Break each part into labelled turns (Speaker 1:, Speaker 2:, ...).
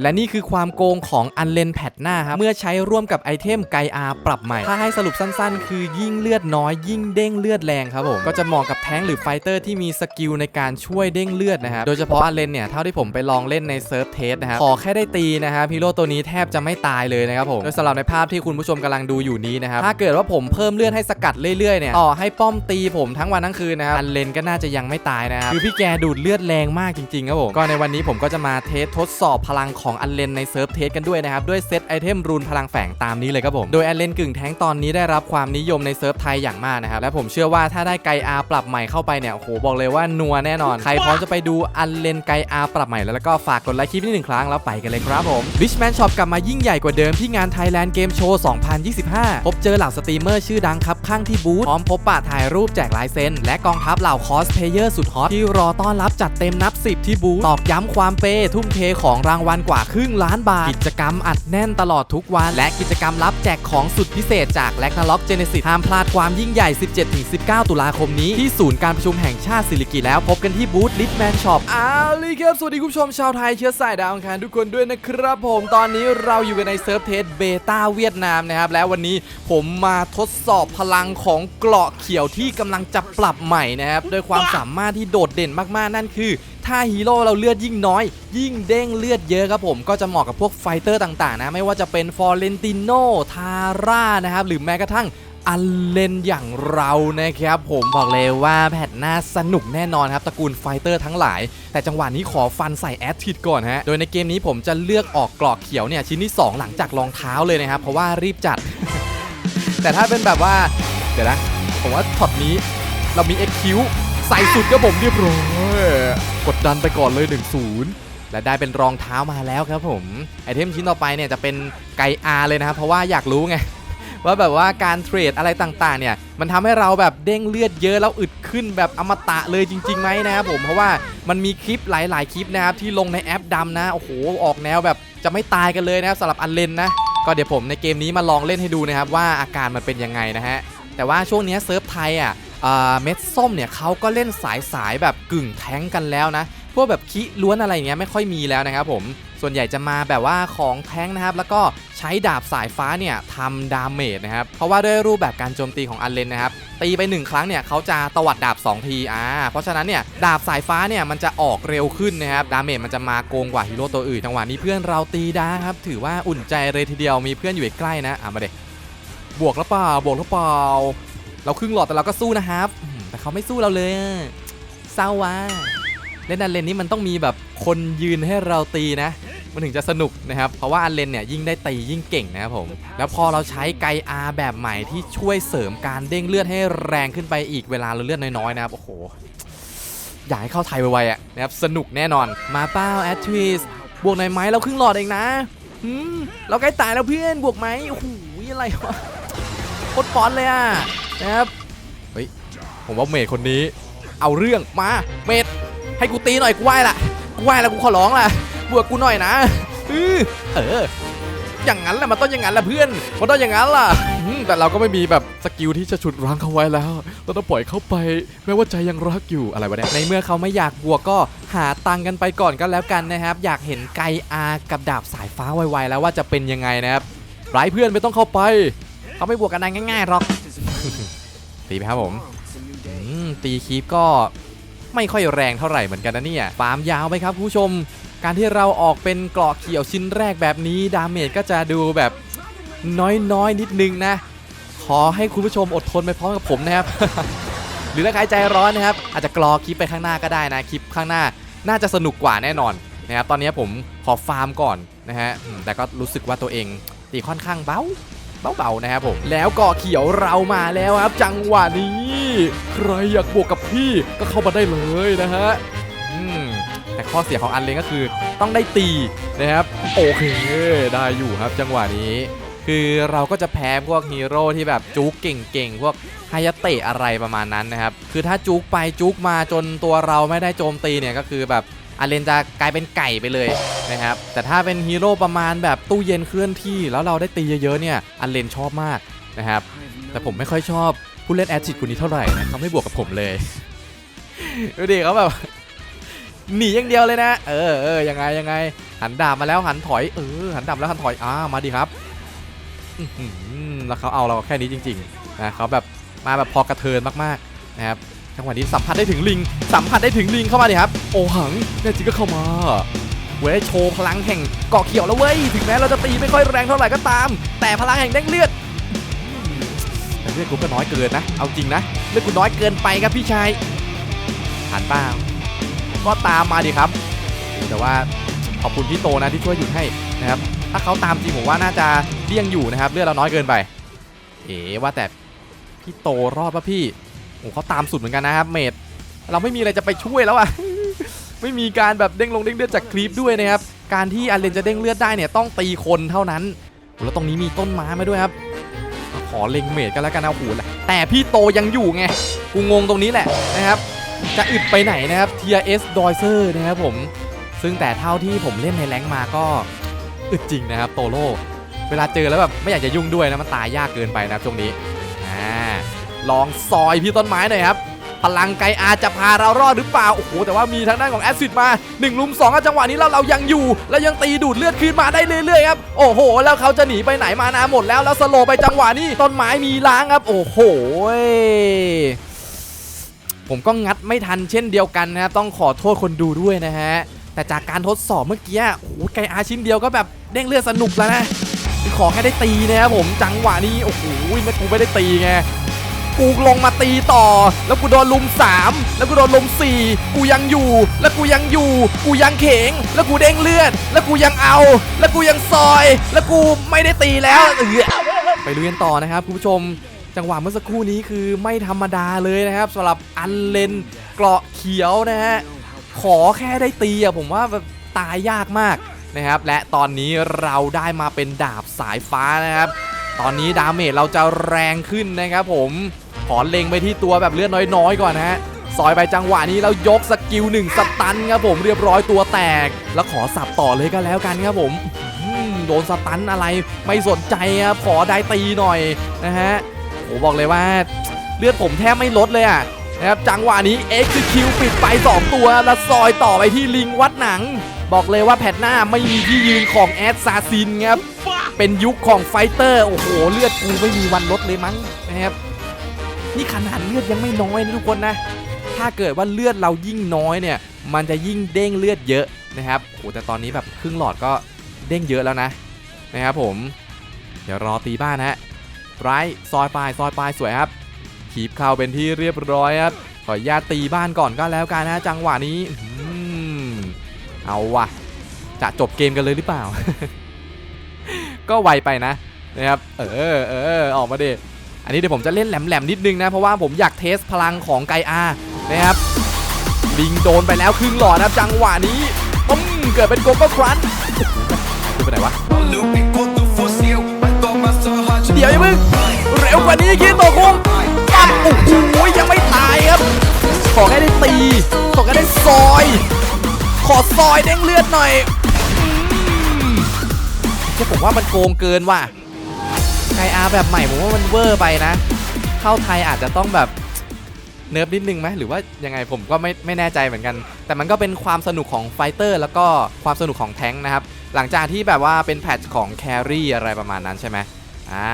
Speaker 1: และนี่คือความโกงของอันเลนแพดหน้าครับ เมื่อใช้ร่วมกับไอเทมไกอาปรับใหม่ ถ้าให้สรุปสั้นๆ คือยิ่งเลือดน้อยยิ่งเด้งเลือดแรงครับผม ก็จะเหมาะกับแท้งหรือไฟเตอร์ที่มีสกิลในการช่วยเด้งเลือดนะครับ โดยเฉพาะอันเลนเนี่ย เท่าที่ผมไปลองเล่นในเซิร์ฟเทสนะครับ ขอแค่ได้ตีนะครับฮีโร่ตัวนี้แทบจะไม่ตายเลยนะครับผม โดยสำหรับในภาพที่คุณผู้ชมกำลังดูอยู่นี้นะครับ ถ้าเกิดว่าผมเพิ่มเลือดให้สกัดเรื่อยๆเนี่ยต่อให้ป้อมตีผมทั้งวันทั้งคืนนะครับอันเลนก็น่าจะยังไม่ตายนะครับคือพี่แกดูดเลือดแรงมากจริงๆครับผมก็ในวันนี้ผมก็จะมาเทสทดสอบพลังของอันเลนในเซิร์ฟเทสกันด้วยนะครับด้วยเซตไอเทมรูนพลังแฝงตามนี้เลยครับผมโดยอันเลนกึ่งแท้งตอนนี้ได้รับความนิยมในเซิร์ฟไทยอย่างมากนะครับและผมเชื่อว่าถ้าได้ไกอาปรับใหม่เข้าไปเนี่ยโอ้โหบอกเลยว่านัวแน่นอน ใครพร้อมจะไปดูอันเลนไกอาปรับใหม่แล้วแล้วก็ฝากกดไลค์คลิปนี้หนึ่งครั้งแล้วไปกันเลยครับผม Richman Shop กลับมายิ่งใหญ่กว่าเดิมที่งาน Thailand Game Show 2025 พบเจอเหล่าสตรีมเมอร์ชื่อดังครับข้างที่บูธพร้อมพบปะถ่ายรูปแจกลายเซ็นและกองทัพเหล่าคอสเพลเยอร์สุดฮอตที่รอต้อนรับจัดเต็มนับ 10 ที่บูธตอกย้ำความเปย์ทุ่มเทของรางวัลกว่าว่าครึ่งล้านบาท กิจกรรมอัดแน่นตลอดทุกวัน และกิจกรรมรับแจกของสุดพิเศษจาก l a g n a r o k Genesis ห้ามพลาดความยิ่งใหญ่ 17-19 ตุลาคมนี้ ที่ศูนย์การประชุมแห่งชาติสิริกิติ์แล้วพบกันที่บูธ Litman Shop อ้าวลยครับสวัสดีคุณผู้ชมชาวไทยเชื้อสายดาวอังคารทุกคนด้วยนะครับผมตอนนี้เราอยู่กันในเซิร์ฟเทสเบต้าเวียดนามนะครับและวันนี้ผมมาทดสอบพลังของเกราะเขียวที่กำลังจะปรับใหม่นะครับโดยความสามารถที่โดดเด่นมากๆนั่นคือ ถ้าฮีโร่เราเลือดยิ่งน้อย ยิ่งเด้งเลือดเยอะครับผมก็จะเหมาะกับพวกไฟเตอร์ต่างๆนะไม่ว่าจะเป็นฟอร์เรนติโนทาร่านะครับหรือแม้กระทั่งอันเลนอย่างเรานะครับผมบอกเลยว่าแพทหน้าสนุกแน่นอนครับตระกูลไฟเตอร์ทั้งหลาย แต่จังหวะนี้ขอฟันใส่แอดทิดก่อนฮะ โดยในเกมนี้ผมจะเลือกออกกรอกเขียวเนี่ยชิ้นที่ 2 หลังจากรองเท้าเลยนะครับ เพราะว่ารีบจัด แต่ถ้าเป็นแบบว่า เดี๋ยวนะ ผมว่าช็อตนี้เรามี XQ ใส่สุดก็ผมเรียบร้อยกดดันไปก่อนเลย 1-0 และได้เป็นรองเท้ามาแล้วครับผมไอเทมชิ้นต่อไปเนี่ยจะเป็นไกอาเลยนะครับเพราะว่าอยากรู้ไงว่าแบบว่าการเทรดอะไรต่างๆ เนี่ย มันทำให้เราแบบเด้งเลือดเยอะแล้วอึดขึ้นแบบอมตะเลยจริงๆไหมนะครับผมเพราะว่ามันมีคลิปหลายๆ คลิปนะครับที่ลงในแอปดำนะโอ้โหออกแนวแบบจะไม่ตายกันเลยนะครับสำหรับอันเลนนะก็เดี๋ยวผมในเกมนี้มาลองเล่นให้ดูนะครับว่าอาการมันเป็นยังไงนะฮะแต่ว่าช่วงนี้เซิร์ฟไทยอะ เม็ดส้มเนี่ยเขาก็เล่นสายสายแบบกึ่งแท้งกันแล้วนะ พวกแบบคิล้วนอะไรเงี้ยไม่ค่อยมีแล้วนะครับผม ส่วนใหญ่จะมาแบบว่าของแท้งนะครับ แล้วก็ใช้ดาบสายฟ้าเนี่ยทำดาเมจนะครับ เพราะว่าด้วยรูปแบบการโจมตีของอันเลนนะครับ ตีไป 1 ครั้งเนี่ยเขาจะตวัดดาบ 2 ทีอ่าเพราะฉะนั้นเนี่ยดาบสายฟ้าเนี่ยมันจะออกเร็วขึ้นนะครับ ดาเมจมันจะมาโกงกว่าฮีโร่ตัวอื่นจังหวะนี้เพื่อนเราตีด้ครับ ถือว่าอุ่นใจเลยทีเดียวมีเพื่อนอยู่ใกล้ๆนะอะมาเด็กบวกแล้วเปล่าบวกแล้วเปล่า เราครึ่งหลอดแต่เราก็สู้นะครับอืมแต่เขาไม่สู้เราเลยอะเศร้าว่ะเล่นอันเลนนี้มันต้องมีแบบคนยืนให้เราตีนะ มันถึงจะสนุกนะครับ เพราะว่าอันเลนเนี่ยยิ่งได้ตียิ่งเก่งนะครับผม แล้วพอเราใช้ไกอาแบบใหม่ที่ช่วยเสริมการเด้งเลือดให้แรงขึ้นไปอีกเวลาเราเลือดน้อยๆนะครับโอ้โหอยากให้เข้าไทยไวๆอะนะครับสนุกแน่นอนมาเป้าแอดทวิสบวกหน่อยไหมเราครึ่งหลอดเองนะหืมเราใกล้ตายแล้วเพื่อนบวกไหมโอ้โหอะไรวะโคตรป๊อนเลยอะ นะครับเฮ้ยผมว่าเมดคนนี้เอาเรื่องมาเมดให้กูตีหน่อยกูไหว้ละกูไหว้ละกูขอร้องละบวกกูหน่อยนะอื้อเอออย่างนั้นแหละมันต้องอย่างนั้นแหละเพื่อนมันต้องอย่างนั้นล่ะแต่เราก็ไม่มีแบบสกิลที่จะฉุดรั้งเขาไว้แล้วเราต้องปล่อยเขาไปแม้ว่าใจยังรักอยู่อะไรวะเนี่ยในเมื่อเขาไม่อยากบวกก็หาตังกันไปก่อนก็แล้วกันนะครับ อยากเห็นไกอากับดาบสายฟ้าไวๆแล้วว่าจะเป็นยังไงนะครับไร้เพื่อนไม่ต้องเข้าไป เขาไม่บวกกันได้ง่ายๆหรอก ตีไปครับผมตีคีปก็ไม่ค่อยแรงเท่าไหร่เหมือนกันนะเนี่ยฟาร์มยาวไปครับผู้ชม การที่เราออกเป็นเกราะเขียวชิ้นแรกแบบนี้ ดาเมจก็จะดูแบบน้อยๆนิดนึงนะ ขอให้คุณผู้ชมอดทนไปพร้อมกับผมนะครับ หรือถ้าใครใจร้อนนะครับ อาจจะกรอคลิปไปข้างหน้าก็ได้นะคลิปข้างหน้าน่าจะสนุกกว่าแน่นอนนะครับตอนนี้ผมขอฟาร์มก่อนนะฮะแต่ก็รู้สึกว่าตัวเองตีค่อนข้างเบา เบาๆนะครับผมแล้วเกาะเขียวเรามาแล้วครับ จังหวะนี้ ใครอยากบวกกับพี่ก็เข้ามาได้เลยนะฮะแต่ข้อเสียของอันเลนก็คือต้องได้ตีนะครับโอเคได้อยู่ครับจังหวะนี้คือเราก็จะแพ้พวกฮีโร่ที่แบบจุกเก่งๆ พวกไฮยาเตะอะไรประมาณนั้นนะครับ คือถ้าจุกไปจุกมาจนตัวเราไม่ได้โจมตีเนี่ยก็คือแบบ อาเลนจะกลายเป็นไก่ไปเลยนะครับ แต่ถ้าเป็นฮีโร่ประมาณแบบตู้เย็นเคลื่อนที่ แล้วเราได้ตีเยอะๆเนี่ยอันเลนชอบมากนะครับ แต่ผมไม่ค่อยชอบผู้เล่นแอดจิตคนนี้เท่าไหร่นะเขาไม่บวกกับผมเลยดูดิเขาแบบหนีอย่างเดียวเลยนะ เออเออยังไงยังไง หันดาบมาแล้วหันถอยเออหันดาบแล้วหันถอยอ่ามาดิครับแล้วเขาเอาเราแค่นี้จริงๆนะเขาแบบมาแบบพอกระเทินมากๆนะครับ จังหวะนี้สัมผัสได้ถึงลิง สัมผัสได้ถึงลิงเข้ามาดิครับ โอหังแน่จริงก็เข้ามา เว้ยโชว์พลังแห่งเกาะเขียวแล้วเว้ย ถึงแม้เราจะตีไม่ค่อยแรงเท่าไหร่ก็ตาม แต่พลังแห่งเด้งเลือดแต่เลือดกูก็น้อยเกินนะ เอาจริงนะ เลือดกูน้อยเกินไปครับพี่ชายผ่านเปล่าก็ตามมาดิครับ แต่ว่าขอบคุณพี่โตนะที่ช่วยหยุดให้นะครับ ถ้าเขาตามจริงผมว่าน่าจะเลี่ยงอยู่นะครับ เลือดเราน้อยเกินไป เอ๋ว่าแต่พี่โตรอดป่ะพี่ โอ้เขาตามสุดเหมือนกันนะครับเมดเราไม่มีอะไรจะไปช่วยแล้วอะไม่มีการแบบเด้งลงเด้งเลือดจากคลิปด้วยนะครับการที่อาเลนจะเด้งเลือดได้เนี่ยต้องตีคนเท่านั้นแล้วตรงนี้มีต้นไม้มาด้วยครับ ขอเล็งเมดกันแล้วกันนะโอ้โหแต่พี่โตยังอยู่ไงกูงงตรงนี้แหละนะครับ จะอึดไปไหนนะครับ TRS d o i s e r นะครับผม ซึ่งแต่เท่าที่ผมเล่นในแรงมาก็อึดจริงนะครับโตโรเวลาเจอแล้วแบบไม่อยากจะยุ่งด้วยนะมันตายยากเกินไปนะครับช่วงนี้ ลองซอยพี่ต้นไม้หน่อยครับพลังไกอาจะพาเรารอดหรือเปล่า โอ้โห แต่ว่ามีทางด้านของแอซิดมา1ลุม2อจังหวะนี้เราเรายังอยู่ แล้วยังตีดูดเลือดคืนมาได้เรื่อยๆครับ โอ้โห แล้วเขาจะหนีไปไหนมานาหมดแล้ว แล้วสโลไปจังหวะนี้ ต้นไม้มีล้างครับ โอ้โห ผมก็งัดไม่ทันเช่นเดียวกันนะครับ ต้องขอโทษคนดูด้วยนะฮะ แต่จากการทดสอบเมื่อกี้ โอ้โห ไกอาชิ้นเดียวก็แบบเด้งเลือดสนุกแล้วนะ ขอแค่ได้ตีนะครับผม จังหวะนี้ โอ้โหไม่กูไม่ได้ตีไง กูลงมาตีต่อ แล้วกูโดนลุม 3 แล้วกูโดนลุม 4 กูยังอยู่ แล้วกูยังอยู่ กูยังเข็ง แล้วกูเด้งเลือด แล้วกูยังเอา แล้วกูยังซอย แล้วกูไม่ได้ตีแล้วเออไปลุยกันต่อนะครับคุณผู้ชมจังหวะเมื่อสักครู่นี้คือไม่ธรรมดาเลยนะครับสำหรับอันเลนเกราะเขียวนะฮะขอแค่ได้ตีอะผมว่าแบบตายยากมากนะครับ และตอนนี้เราได้มาเป็นดาบสายฟ้านะครับ ตอนนี้ดาเมจเราจะแรงขึ้นนะครับผม ขอเล็งไปที่ตัวแบบเลือดน้อยๆก่อนนะฮะซอยไปจังหวะนี้แล้วยกสกิลหนึ่งสตันครับผมเรียบร้อยตัวแตก แล้วขอสับต่อเลยก็แล้วกันครับผมโดนสตันอะไรไม่สนใจครับขอได้ตีหน่อยนะฮะโอ้บอกเลยว่าเลือดผมแทบไม่ลดเลยอะนะครับจังหวะนี้ XQ ปิดไป 2 ตัว แล้วซอยต่อไปที่ลิงวัดหนัง บอกเลยว่าแพทหน้าไม่มีที่ยืนของแอดซาซินครับเป็นยุคของไฟเตอร์โอ้โหเลือดกูไม่มีวันลดเลยมั้งนะครับ นี่ขนาดเลือดยังไม่น้อยนะทุกคนนะ ถ้าเกิดว่าเลือดเรายิ่งน้อยเนี่ย มันจะยิ่งเด้งเลือดเยอะนะครับโอ้แต่ตอนนี้แบบครึ่งหลอดก็เด้งเยอะแล้วนะนะครับผม เดี๋ยวรอตีบ้านฮะไรซอยปลายซอยปลายสวยครับขีบเข้าเป็นที่เรียบร้อยครับขออนุญาตตีบ้านก่อนก็แล้วกันนะจังหวะนี้เอาว่ะจะจบเกมกันเลยหรือเปล่า ก็ไวไปนะนะครับ เออเออออกมาดิ อันนี้เดี๋ยวผมจะเล่นแหลมๆนิดนึงนะ เพราะว่าผมอยากเทสพลังของไกอานะครับลิงโดนไปแล้วครึ่งหลอดนะจังหวะนี้ปุ้มเกิดเป็นโกโก้ครันคือไปไหนวะ เดี๋ยวอย่าเพิ่งเร็วกว่านี้คิดตัวคุงปั๊บโอ้โหยังไม่ตายครับ ขอแค่ได้ตี ขอแค่ได้ซอย ขอซอยเด้งเลือดหน่อยอืมเจ้าผมว่ามันโกงเกินว่ะ ไกอาแบบใหม่ผมว่ามันเวอร์ไปนะ เข้าไทยอาจจะต้องแบบเนิร์ฟนิดนึงไหมหรือว่ายังไงผมก็ไม่ไม่แน่ใจเหมือนกัน แต่มันก็เป็นความสนุกของไฟเตอร์แล้วก็ความสนุกของแท้งค์นะครับ หลังจากที่แบบว่าเป็นแพทช์ของแครี่อะไรประมาณนั้นใช่ไหมอ่า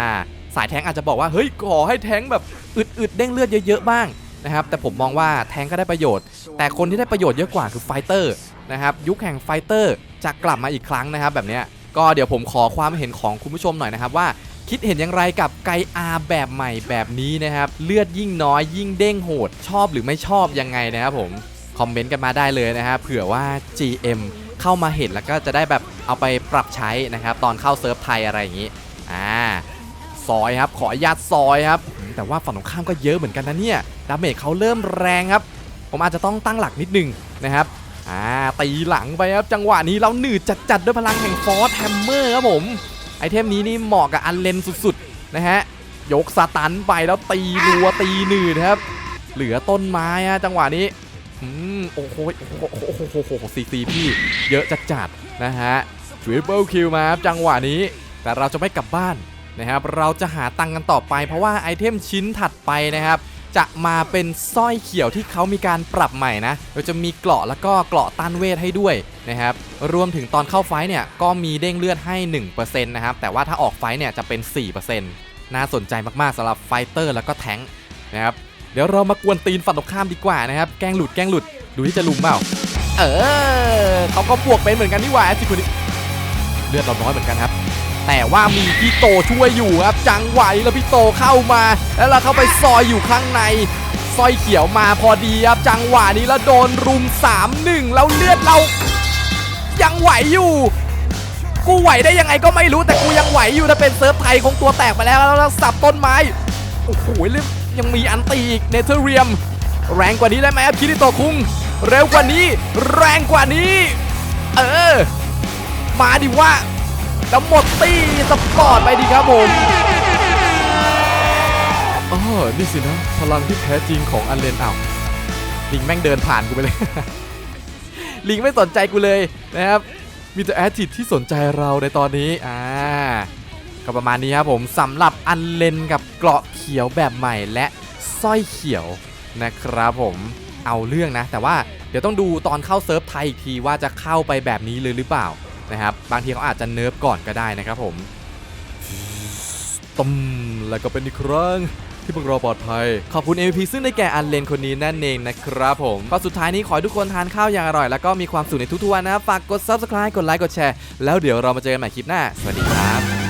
Speaker 1: สายแท้งค์อาจจะบอกว่าเฮ้ยขอให้แท้งค์แบบอึดๆเด้งเลือดเยอะๆบ้างนะครับแต่ผมมองว่าแท้งค์ก็ได้ประโยชน์ แต่คนที่ได้ประโยชน์เยอะกว่าคือไฟเตอร์นะครับยุคแห่งไฟเตอร์จะกลับมาอีกครั้งนะครับแบบเนี้ยก็เดี๋ยวผมขอความเห็นของคุณผู้ชมหน่อยนะครับว่า คิดเห็นอย่างไรกับไกอาแบบใหม่แบบนี้นะครับ เลือดยิ่งน้อยยิ่งเด้งโหด ชอบหรือไม่ชอบยังไงนะครับผม คอมเมนต์กันมาได้เลยนะครับเผื่อว่า GM เข้ามาเห็นแล้วก็จะได้แบบเอาไปปรับใช้นะครับ ตอนเข้าเซิร์ฟไทยอะไรอย่างนี้ อ่า ซอยครับ ขออนุญาตซอยครับ แต่ว่าฝั่งตรงข้ามก็เยอะเหมือนกันนะเนี่ย ดาเมจเขาเริ่มแรงครับ ผมอาจจะต้องตั้งหลักนิดนึงนะครับ อ่า ตีหลังไปครับ จังหวะนี้เราหนืดจัดๆด้วยพลังแห่งฟอสแฮมเมอร์ครับผม ไอเทมนี้นี่เหมาะกับอันเลนสุดๆนะฮะยกสตันไปแล้วตีรัวตีหนืดครับเหลือต้นไม้ฮะจังหวะนี้อืมโอ้โหโอ้โหโอ้โหโอ้โหโอ้โหซีซีพี่เยอะจัดๆนะฮะทริปเปิลคิวมาครับจังหวะนี้ แต่เราจะไม่กลับบ้านนะครับเราจะหาตังค์กันต่อไปเพราะว่าไอเทมชิ้นถัดไปนะครับ จะมาเป็นสร้อยเขียวที่เขามีการปรับใหม่นะโดยจะมีเกราะแล้วก็เกราะต้านเวทให้ด้วยนะครับ รวมถึงตอนเข้าไฟเนี่ยก็มีเด้งเลือดให้ 1%นะครับ แต่ว่าถ้าออกไฟเนี่ยจะเป็น 4%น่าสนใจมากๆสำหรับไฟเตอร์แล้วก็แทงค์นะครับ เดี๋ยวเรามากวนตีนฝั่งตรงข้ามดีกว่านะครับ แกล้งหลุดแกล้งหลุด ดูที่จะลุมเปล่า เออเขาก็บวกเป็นเหมือนกันนี่หว่าสิคนนี้เลือดเราน้อยเหมือนกันครับ แต่ว่ามีพี่โตช่วยอยู่ครับจังไหวแล้วพี่โตเข้ามา แล้วเราเข้าไปซอยอยู่ข้างในซอยเขียวมาพอดีครับจังหวะนี้แล้วโดนรุม3-1แล้วเลือดเรา ยังไหวอยู่กูไหวได้ยังไงก็ไม่รู้แต่กูยังไหวอยู่ถ้าเป็นเซิร์ฟไทยคงตัวแตกไปแล้วแล้วสับต้นไม้โอ้โหเรื่องยังมีอันตีอีกเนเธอร์เรียม แรงกว่านี้ได้ไหมครับคิริโตคุง เร็วกว่านี้ แรงกว่านี้ เออ มาดิว่า แล้วหมดตีสปอร์ตไปดีครับผมอ๋อนี่สินะ พลังที่แท้จริงของอันเลนอ้าลิงแม่งเดินผ่านกูไปเลย ลิงไม่สนใจกูเลยนะครับ มีแต่แอดทิตที่สนใจเราในตอนนี้ อ่า ก็ประมาณนี้ครับผมสำหรับอันเลนกับเกราะเขียวแบบใหม่และสร้อยเขียวนะครับผมเอาเรื่องนะ แต่ว่าเดี๋ยวต้องดูตอนเข้าเซิร์ฟไทยอีกทีว่าจะเข้าไปแบบนี้เลยหรือเปล่า นะครับบางทีเขาอาจจะเนิร์ฟก่อนก็ได้นะครับผมตุ้มแล้วก็เป็นอีกครั้งที่พวกเราปลอดภัย ขอบคุณ MVP ซึ่งได้แก่อันเลนคนนี้นั่นเองนะครับผมก็สุดท้ายนี้ขอให้ทุกคนทานข้าวอย่างอร่อย แล้วก็มีความสุขในทุกๆวันนะครับฝากกด subscribe กดไลค์กดแชร์ แล้วเดี๋ยวเรามาเจอกันใหม่คลิปหน้า สวัสดีครับ